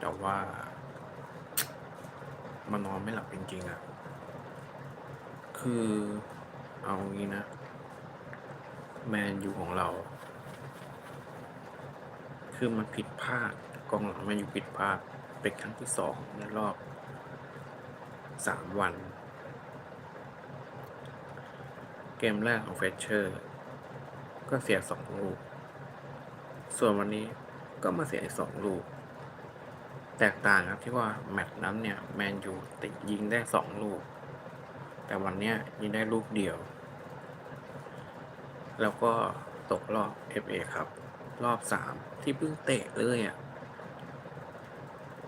แต่ว่า มันนอนไม่หลับจริงๆอะคือเอางี้นะ แมนยูของเรา คือมันผิดพลาดกองหลังแมนยูผิดพลาดเป็นครั้งที่สองในรอบสามวัน เกมแรกของเฟเชอร์ ก็เสียสองลูก ส่วนวันนี้ก็มาเสียอีกสองลูก แตกต่างครับที่ว่าแมตช์นั้นเนี่ยแมนยูติดยิงได้สองลูก แต่วันนี้ยยิงได้ลูกเดียว แล้วก็ตกรอบ FA ครับ รอบสามที่เพิ่งเตะเลยอะ่ะ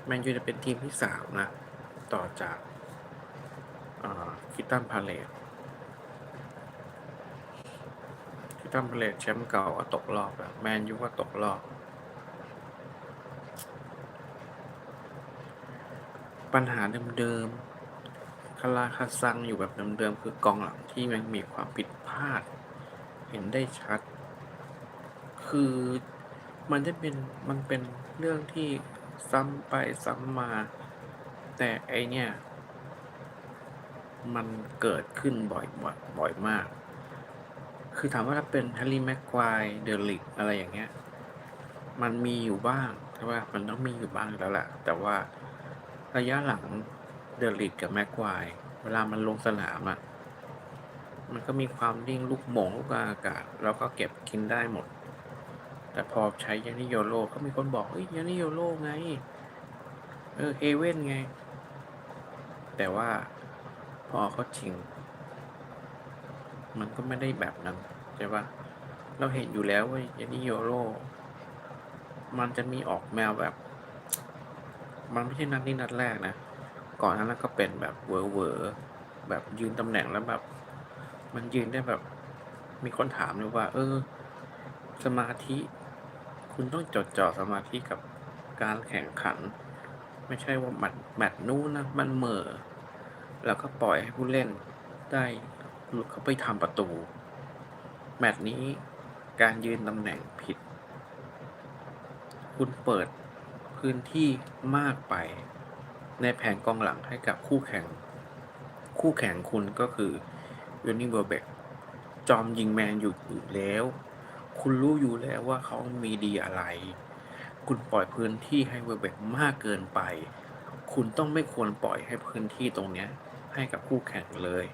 แมนยูจะเป็นทีมที่สามนะ ต่อจากคิตันพาเลตคิตันพาเลตแชมป์เก่าก็ตกรอบแล้วแมนยูก็ตกรอบ ปัญหาเดิมๆคาราคาซังอยู่แบบเดิมๆคือกองหลังที่มันมีความผิดพลาด เห็นได้ชัด คือมันจะเป็นมันเป็นเรื่องที่ซ้ำไปซ้ำมา แต่ไอเนี่ย มันเกิดขึ้นบ่อยบ่อยบ่อยมาก คือถามว่าถ้าเป็นแฮร์รี่แม็กควายเดอริกอะไรอย่างเงี้ย มันมีอยู่บ้างใช่ป่ะมันต้องมีอยู่บ้างแล้วแหละแต่ว่า ระยะหลังเดอริกกับแม็กควายเวลามันลงสนามอะ่ะ มันก็มีความนิ่งลูกหมงลูกอากาศ แล้วก็เก็บกินได้หมด แต่พอใช้ยานิโยโรก็มีคนบอกเฮ้ยยานิโยโรไง เออเฮเว่นไง แต่ว่าพอเขาจริง มันก็ไม่ได้แบบนั้นใช่ปะเราเห็นอยู่แล้วว่ายานิโยโรมันจะมีออกแมวแบบ มันไม่ใช่นัดนี้นัดแรกนะ ก่อนนานั้นก็เป็นแบบเวอร์เวอร์แบบยืนตำแหน่งแล้วแบบ มันยืนได้แบบ มีคนถามเลยว่า เออ สมาธิ คุณต้องจดจ่อสมาธิกับการแข่งขัน ไม่ใช่ว่าแมตช์แมตนู้นนะมันเหม่อแล้วก็ปล่อยให้ผู้เล่นได้หลุดเข้าไปทำประตู แมตช์นี้การยืนตำแหน่งผิด คุณเปิด พื้นที่มากไป ในแผงกองหลังให้กับคู่แข่ง คู่แข่งคุณก็คือยูนิเวอร์เบกจอมยิงแมนอยู่อยู่แล้ว คุณรู้อยู่แล้วว่าเขามีดีอะไร คุณปล่อยพื้นที่ให้เวอร์เบกมากเกินไป คุณต้องไม่ควรปล่อยให้พื้นที่ตรงเนี้ยให้กับคู่แข่งเลย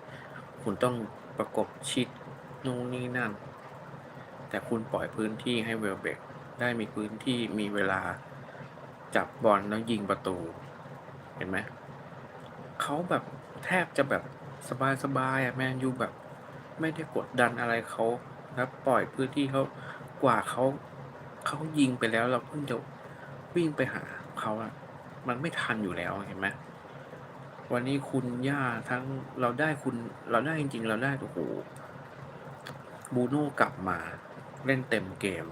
คุณต้องประกบชิดนู่นนี่นั่น แต่คุณปล่อยพื้นที่ให้เวลเบกได้มีพื้นที่มีเวลา จับบอลแล้วยิงประตู เห็นไหมเขาแบบแทบจะแบบสบายๆอะแมนยูแบบ ไม่ได้กดดันอะไรเขาแล้วปล่อยพื้นที่เขากว่าเขาเขายิงไปแล้วเราเพิ่งจะวิ่งไปหาเขาอะมันไม่ทันอยู่แล้วเห็นไหมวันนี้คุณย่าทั้งเราได้คุณเราได้จริง ๆ เราได้โอ้โหบูโน่กลับมาเล่นเต็มเกม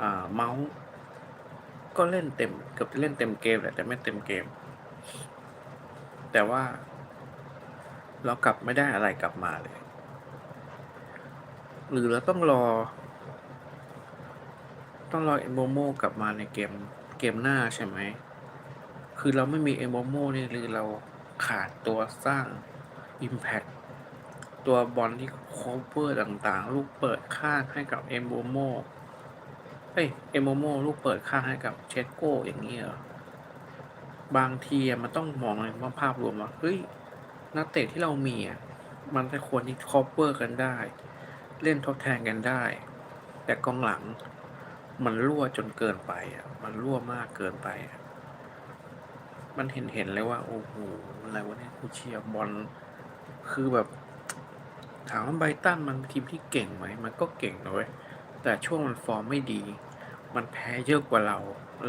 อ่า เมาส์ ก็เล่นเต็มเกือบจะเล่นเต็มเกมแหละแต่ไม่เต็มเกม แต่ว่า เรากลับไม่ได้อะไรกลับมาเลย หรือเราต้องรอ ต้องรอเอโมโมกลับมาในเกมเกมหน้าใช่ไหม คือเราไม่มีเอโมโมนี่หรือเราขาดตัวสร้าง Impact ตัวบอลที่โคเวอร์ต่างๆ ลูกเปิดข้างให้กับเอโมโม เอ้ยเอโมโมลูกเปิดข้างให้กับเชสโก้อย่างนี้เหรอบางทีมันต้องมองในว่าภาพรวมว่าเฮ้ยนักเตะที่เรามีอะมันจะควรที่คอเวอร์กันได้ เล่นทดแทนกันได้ แต่กองหลัง มันรั่วจนเกินไปอะมันรั่วมากเกินไปอะมันเห็นเห็นเลยว่า โอ้โหอะไรวะเนี่ยกูเชียร์บอลคือแบบ ถามว่าไบตันมันเป็นทีมที่เก่งไหม มันก็เก่งนะเว้ยแต่ช่วงมันฟอร์มไม่ดี มันแพ้เยอะกว่าเรา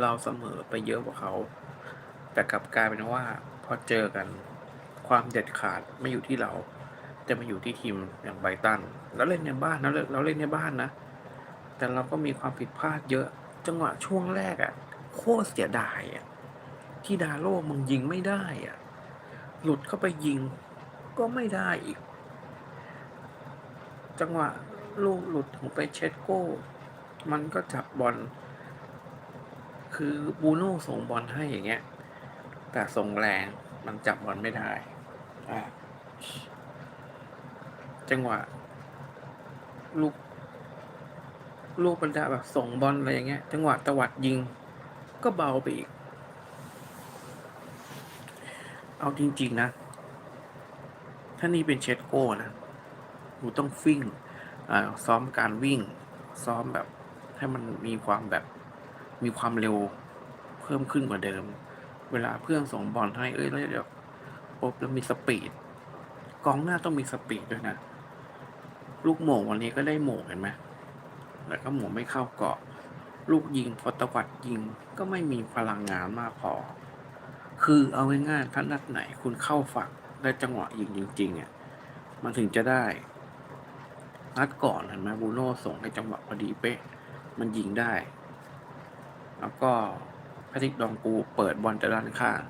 เราเสมอไปเยอะกว่าเขา แต่กลับกลายเป็นว่าพอเจอกัน ความเด็ดขาดไม่อยู่ที่เรา แต่มาอยู่ที่ทีมอย่างไบตัน แล้วเล่นในบ้านนะเราเล่นในบ้านนะ แต่เราก็มีความผิดพลาดเยอะ จังหวะช่วงแรกอะ่ะ โคตรเสียดายอะ่ะ ที่ดาโล่มึงยิงไม่ได้อะ่ะ หลุดเข้าไปยิงก็ไม่ได้อีก จังหวะลูกหลุดของไปเชสโก้ มันก็จับบอล คือบูโน่ส่งบอลให้อย่างเงี้ย แต่ส่งแรงมันจับบอลไม่ได้อะจังหวะ ลูก ลูกบรรดาแบบส่งบอลอะไรอย่างเงี้ย จังหวะตวัดยิง ก็เบาไปอีก เอาจริง ๆ นะ ถ้านี่เป็นเชดโก้นะหนูต้องฟิ่งซ้อมการวิ่ง ซ้อมแบบ ให้มันมีความแบบมีความเร็วเพิ่มขึ้นกว่าเดิม เวลาเพื่อนส่งบอลให้เอ้ยแล้วเดี๋ยวปุ๊บแล้วมีสปีดกองหน้าต้องมีสปีดด้วยนะ ลูกโหม่งวันนี้ก็ได้โหม่งเห็นไหมแล้วก็โหม่งไม่เข้าเกาะ ลูกยิงพอตวัดยิงก็ไม่มีพลังงานมากพอ คือเอาง่ายๆถ้านัดไหนคุณเข้าฝักได้จังหวะยิงจริงๆอะมันถึงจะได้นัดก่อนเห็นไหมบูโน่ส่งในจังหวะพอดีเป๊ะ มันยิงได้ แล้วก็แพทริกดองกูเปิดบอลจากด้านข้าง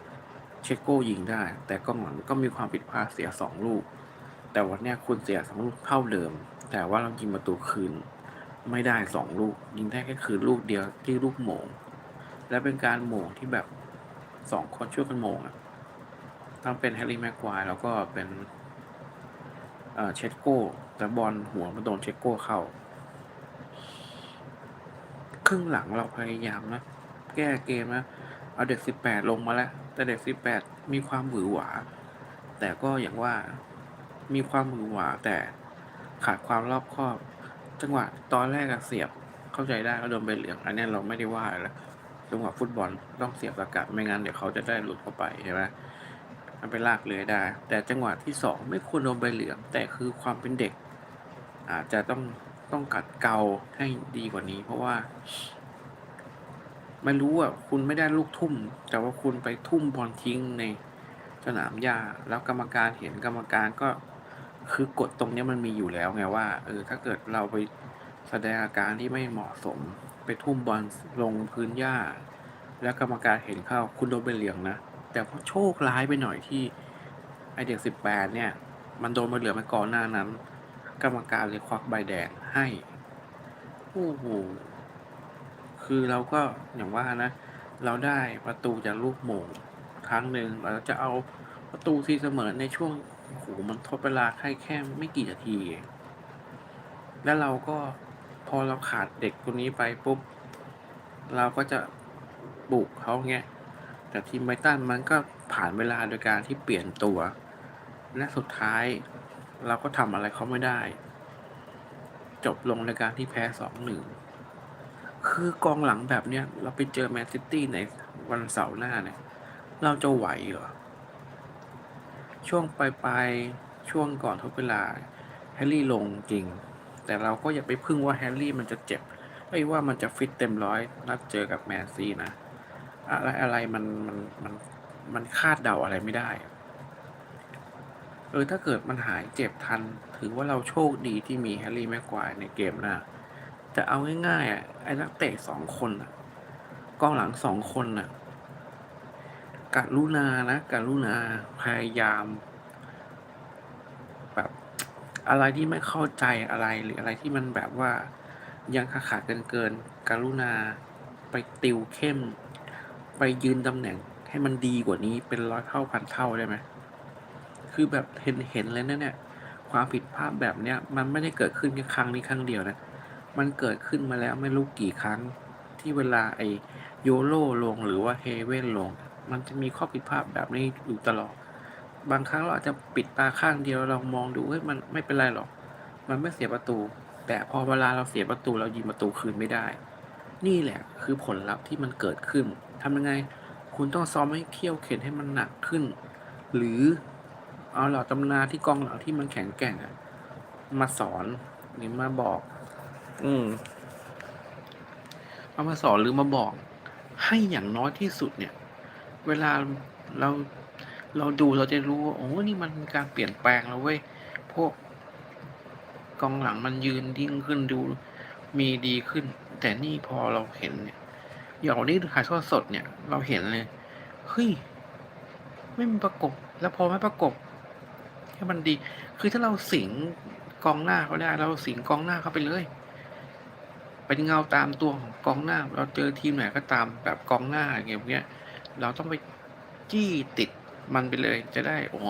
เชโก้ยิงได้ แต่ก็หลังก็มีความผิดพลาดเสียสองลูก แต่วันนี้คุณเสียสองลูกเท่าเดิม แต่ว่าเรายิงประตูคืน ไม่ได้สองลูก ยิงได้แค่คืนลูกเดียวที่ลูกโหมง และเป็นการโหมงที่แบบสองคนช่วยกันโหมงอะทั้งเป็นแฮร์รี่แม็กควายแล้วก็เป็นเชดโก้แต่บอลหัวมาโดนเชดโก้เข้า ครึ่งหลังเราพยายามนะ แก้เกมนะ เอาเด็กสิบแปดลงมาแล้ว แต่เด็กสิบแปดมีความหวือหวา แต่ก็อย่างว่ามีความหวือหวาแต่ขาดความรอบคอบ จังหวะตอนแรกเสียบเข้าใจได้ก็โดนใบเหลือง อันนี้เราไม่ได้ว่าแล้วจังหวะฟุตบอลต้องเสียบประกาศไม่งั้นเดี๋ยวเขาจะได้หลุดเข้าไปใช่ไหมมันไปลากเลยได้ แต่จังหวะที่สองไม่ควรโดนใบเหลือง แต่คือความเป็นเด็ก อาจจะต้อง ต้องกัดเกาให้ดีกว่านี้ เพราะว่า ไม่รู้อะคุณไม่ได้ลูกทุ่ม แต่ว่าคุณไปทุ่มบอลทิ้งในสนามหญ้าแล้วกรรมการเห็นกรรมการก็คือกฎตรงนี้มันมีอยู่แล้วไงว่าเออถ้าเกิดเราไปแสดงอาการที่ไม่เหมาะสม ไปทุ่มบอลลงพื้นหญ้า แล้วกรรมการเห็นเข้าคุณโดนใบเหลืองนะ แต่พอโชคร้ายไปหน่อยที่ไอเด็กสิบแปดเนี่ย มันโดนใบเหลืองไปก่อนหน้านั้น กรรมการเลยควักใบแดงให้โอ้โหคือเราก็อย่างว่านะ เราได้ประตูจากลูกโมงครั้งหนึ่งเราจะเอาประตูที่เสมอในช่วงโอ้โหมันทดเวลาแค่แค่ไม่กี่นาที แล้วเราก็พอเราขาดเด็กคนนี้ไปปุ๊บ เราก็จะบุกเขาเงี้ยแต่ทีมไบตันมันก็ผ่านเวลาโดยการที่เปลี่ยนตัว และสุดท้าย เราก็ทำอะไรเขาไม่ได้ จบลงในการที่แพ้สองหนึ่งคือกองหลังแบบเนี้ย เราไปเจอแมนซิตี้ในวันเสาร์หน้าเนี่ย เราจะไหวเหรอ ช่วงปลายปลายๆช่วงก่อนทดเวลา แฮร์รี่ลงจริง แต่เราก็อย่าไปพึ่งว่าแฮร์รี่มันจะเจ็บไอ้ว่ามันจะฟิตเต็มร้อยนัดเจอกับแมนซีนะ อะไรอะไรมันมันมันมันคาดเดาอะไรไม่ได้ เออถ้าเกิดมันหายเจ็บทัน ถือว่าเราโชคดีที่มีแฮร์รี่แม็กควายในเกมหน้าแต่เอาง่ายๆอะไอ้นักเตะสองคนอะกองหลังสองคนอะกรุณานะกรุณาพยายาม แบบอะไรที่ไม่เข้าใจอะไรหรืออะไรที่มันแบบว่ายังขาดขาดเกินเกินๆกรุณาไปติวเข้ม ไปยืนตำแหน่งให้มันดีกว่านี้เป็นร้อยเท่าพันเท่าได้ไหม คือแบบเห็นเห็นเลยนะเนี่ยความผิดพลาดแบบเนี้ยมันไม่ได้เกิดขึ้นแค่ครั้งนี้ครั้งเดียวนะ มันเกิดขึ้นมาแล้วไม่รู้กี่ครั้งที่เวลาไอโยโร่ลงหรือว่าเฮเว่นลง มันจะมีข้อผิดพลาดแบบนี้อยู่ตลอด บางครั้งเราอาจจะปิดตาข้างเดียวเรามองดูเฮ้ยมันไม่เป็นไรหรอก มันไม่เสียประตู แต่พอเวลาเราเสียประตูเรายิงประตูคืนไม่ได้ นี่แหละคือผลลัพธ์ที่มันเกิดขึ้นทำยังไง คุณต้องซ้อมให้เขี่ยวเข็นให้มันหนักขึ้น หรือ เอาเหล่าตำนาที่กองหลังที่มันแข็งแกร่งอะมาสอนหรือมาบอก อืมเอามาสอนหรือมาบอก ให้อย่างน้อยที่สุดเนี่ย เวลาเราเราดูเราจะรู้ว่าโอ้นี่มันมีการเปลี่ยนแปลงแล้วเว้ยพวกกองหลังมันยืนยิ่งขึ้นดูมีดีขึ้น แต่นี่พอเราเห็นเนี่ยอย่างวันนี้ถ่ายทอดสดเนี่ย เราเห็นเลยเฮ้ยไม่มีประกบ แล้วพอไม่ประกบ ให้มันดี คือถ้าเราสิงกองหน้าเขาได้ เราสิงกองหน้าเขาไปเลยเป็นเงาตามตัวของกองหน้า เราเจอทีมไหนก็ตามแบบกองหน้าอย่างเงี้ย เราต้องไปจี้ติดมันไปเลย จะได้อ๋อ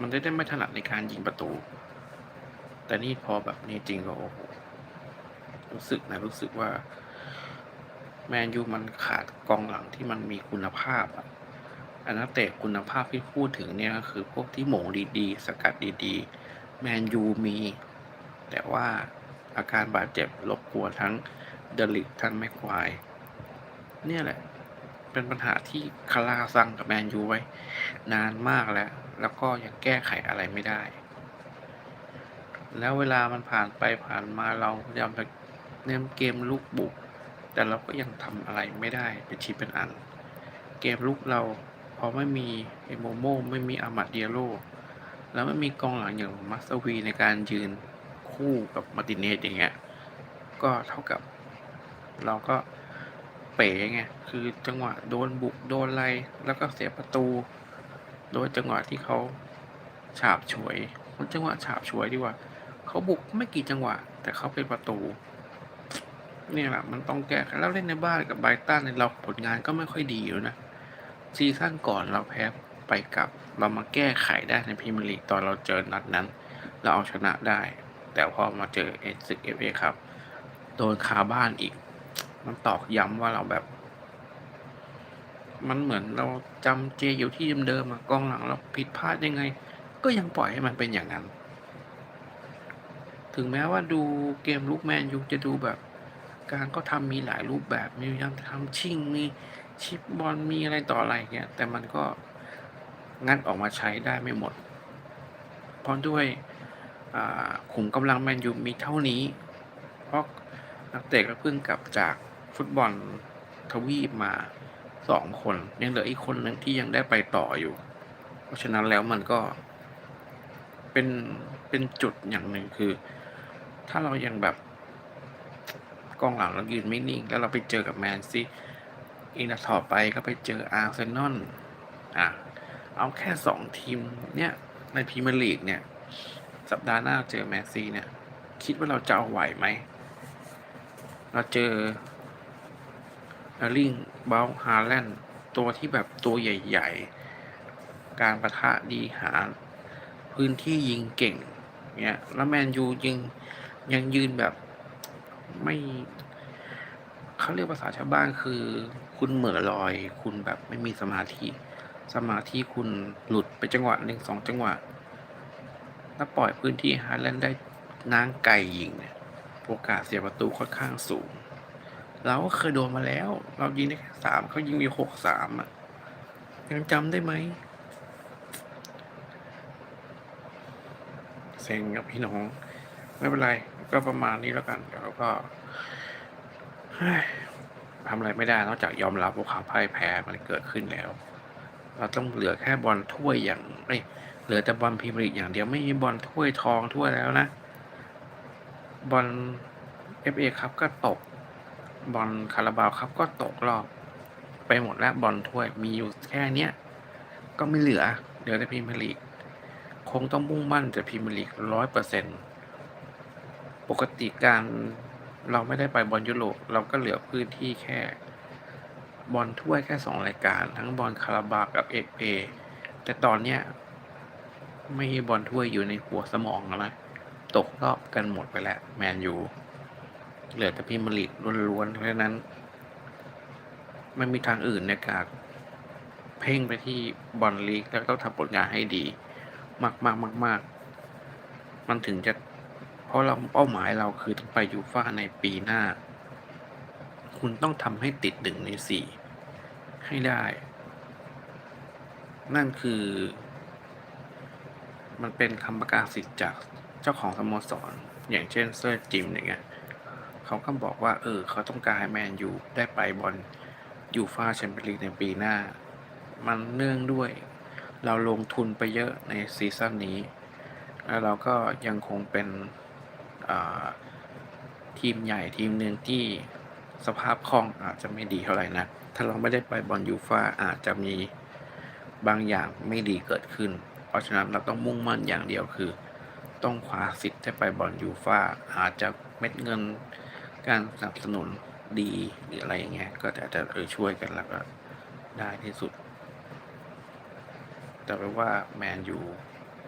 มันจะได้ไม่ถนัดในการยิงประตู แต่นี่พอแบบนี้จริงก็โอ้โหรู้สึกนะรู้สึกว่า แมนยูมันขาดกองหลังที่มันมีคุณภาพอะ นนักเตะคุณภาพที่พูดถึงเนี่ยก็คือพวกที่หมงดีๆ สกัดดีๆ แมนยูมี แต่ว่าอาการบาดเจ็บรบกวนทั้งเดลิกทั้งแม็กควายเนี่ยแหละ เป็นปัญหาที่คาราซังกับแมนยูไว้ นานมากแล้ว แล้วก็ยังแก้ไขอะไรไม่ได้ แล้วเวลามันผ่านไปผ่านมาเราพยายามจะเน้นเกมลุกบุก แต่เราก็ยังทำอะไรไม่ได้เป็นชิ้นเป็นอัน เกมลุกเรา พอไม่มีเอโมโมไม่มีอามัดเดียโลแล้วไม่มีกองหลังอย่างมัสวีในการยืนคู่กับมาติเนสอย่างเงี้ยก็เท่ากับเราก็เป๋ไงคือจังหวะโดนบุกโดนไล่แล้วก็เสียประตู โดยจังหวะที่เขาฉาบฉวยมันจังหวะฉาบฉวยดีกว่า เขาบุกไม่กี่จังหวะ แต่เขาเป็นประตู เนี่ยแหละมันต้องแก้แล้วเล่นในบ้านกับไบตันเนี่ยเราผลงานก็ไม่ค่อยดีอยู่นะ ซีซั่นก่อนเราแพ้ไปกับเรามาแก้ไขได้ในพรีเมียร์ลีกตอนเราเจอนัดนั้น เราเอาชนะได้ แต่พอมาเจอเอซึกเอฟเอครับ โดนคาบ้านอีก มันตอกย้ำว่าเราแบบ มันเหมือนเราจำเจอยู่ที่เดิมๆกองหลังเราผิดพลาดยังไง ก็ยังปล่อยให้มันเป็นอย่างนั้น ถึงแม้ว่าดูเกมลุกแมนยูจะดูแบบ การก็ทำมีหลายรูปแบบมีพยายามทำชิงมี ชิปบอลมีอะไรต่ออะไรเงี้ยแต่มันก็งัดออกมาใช้ได้ไม่หมด เพราะด้วยขุมกำลังแมนยูมีเท่านี้ เพราะนักเตะก็เพิ่งกลับจากฟุตบอลทวีปมาสองคน ยังเหลืออีกคนหนึ่งที่ยังได้ไปต่ออยู่ เพราะฉะนั้นแล้วมันก็เป็นเป็นจุดอย่างหนึ่งคือ ถ้าเรายังแบบกองหลังเรายืนไม่นิ่ง แล้วเราไปเจอกับแมนซี อีกนัดต่อไปก็ไปเจออาร์เซนอลอะเอาแค่สองทีมเนี่ยในพรีเมียร์ลีกเนี่ย สัปดาห์หน้าเจอแมนซีเนี่ย คิดว่าเราจะเอาไหวไหม เราเจอเออร์ลิงบาลฮาแลนด์ตัวที่แบบตัวใหญ่ ๆ การประทะดีหา พื้นที่ยิงเก่งเนี่ยแล้วแมนยูยิงยังยืนแบบไม่เขาเรียกภาษาชาวบ้านคือ คุณเหม่อลอย คุณแบบไม่มีสมาธิ สมาธิคุณหลุดไปจังหวะหนึ่งสองจังหวะแล้วปล่อยพื้นที่ฮาแลนด์ได้นางไก่ยิงเนี่ยโอกาสเสียประตูค่อนข้างสูง เราก็เคยโดนมาแล้ว เรายิงได้แค่สามเขายิงมีหกสามอะยังจำได้ไหมเซ็งกับพี่น้อง ไม่เป็นไร ก็ประมาณนี้แล้วกันเดี๋ยวก็ ทำอะไรไม่ได้นอกจากยอมรับว่าควาพ่ายแพ้มันเกิดขึ้นแล้ว เราต้องเหลือแค่บอลถ้วยอย่างเอ้ยเหลือแต่บอลพรีเมียร์ลีกอย่างเดียวไม่มีบอลถ้วยทองถ้วยแล้วนะ บอลเอฟเอครับก็ตก บอลคาราบาวครับก็ตกรอบ ไปหมดแล้วบอลถ้วยมีอยู่แค่เนี้ยก็ไม่เหลือเหลือแต่พรีเมียร์ลีกคงต้องมุ่งมั่นจะพรีเมียร์ลีกร้อยเปอร์เซ็นต์ปกติการ เราไม่ได้ไปบอลยุโรปเราก็เหลือพื้นที่แค่ บอลถ้วยแค่สองรายการ ทั้งบอลคาราบากับเอฟเอแต่ตอนเนี้ยไม่มีบอลถ้วยอยู่ในหัวสมองแล้วนะตกรอบกันหมดไปแล้วแมนยูเหลือแต่พรีเมียร์ลีกล้วนๆเพราะฉะนั้น ไม่มีทางอื่นในการเพ่งไปที่บอลลีกแล้วต้องทำผลงานให้ดี มากมากมากมากมันถึงจะ เพราะเราเป้าหมายเราคือต้องไปยูฟ่าในปีหน้า คุณต้องทำให้ติดหนึ่งในสี่ให้ได้ นั่นคือ มันเป็นคำประกาศสิทธิ์จากเจ้าของสโมสร อย่างเช่นเซอร์จิมอย่างเงี้ยเขาก็บอกว่า เออ เขาต้องการให้แมนยูได้ไปบอลยูฟาแชมเปี้ยนลีกในปีหน้า มันเนื่องด้วย เราลงทุนไปเยอะในซีซั่นนี้ แล้วเราก็ยังคงเป็น ทีมใหญ่ทีมหนึ่งที่สภาพคล่องอาจจะไม่ดีเท่าไหร่นะ ถ้าเราไม่ได้ไปบอลยูฟาอาจจะมีบางอย่างไม่ดีเกิดขึ้น เพราะฉะนั้นเราต้องมุ่งมั่นอย่างเดียวคือ ต้องคว้าสิทธิ์ได้ไปบอลยูฟ่าอาจจะเม็ดเงินการสนับสนุนดีหรืออะไรอย่างเงี้ยก็จะจะเออช่วยกันแล้วก็ได้ที่สุด แต่ว่าแมนยู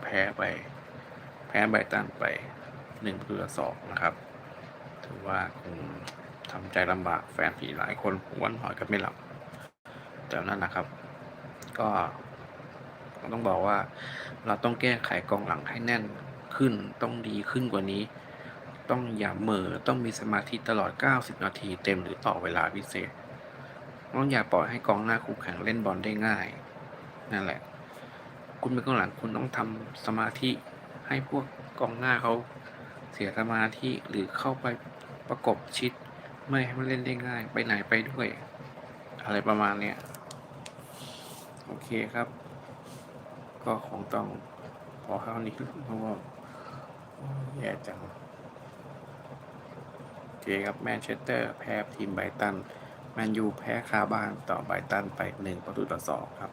แพ้ไป แพ้ไบตันไป หนึ่งประตูต่อสองนะครับ ถือว่าคงทำใจลำบากแฟนผีหลายคนวันหอยกันไม่หลับแต่นั่นนะครับ ก็ต้องบอกว่า เราต้องแก้ไขกองหลังให้แน่นขึ้นต้องดีขึ้นกว่านี้ ต้องอย่าเม่อต้องมีสมาธิตลอด 90 นาทีเต็มหรือต่อเวลาพิเศษต้องอย่าปล่อยให้กองหน้าคู่แข่งเล่นบอลได้ง่าย นั่นแหละ คุณเป็นกองหลังคุณต้องทำสมาธิให้พวกกองหน้าเขา เสียสมาธิหรือเข้าไปประกบชิด ไม่ให้มันเล่นได้ง่าย ไปไหนไปด้วย อะไรประมาณเนี้ยโอเคครับ ก็คงต้องพอเท่านี้เพราะว่าแย่จังโอเคครับแมนเชสเตอร์แพ้ทีมไบตันแมนยูแพ้คาบ้านต่อไบตันไปหนึ่งประตูต่อสองครับ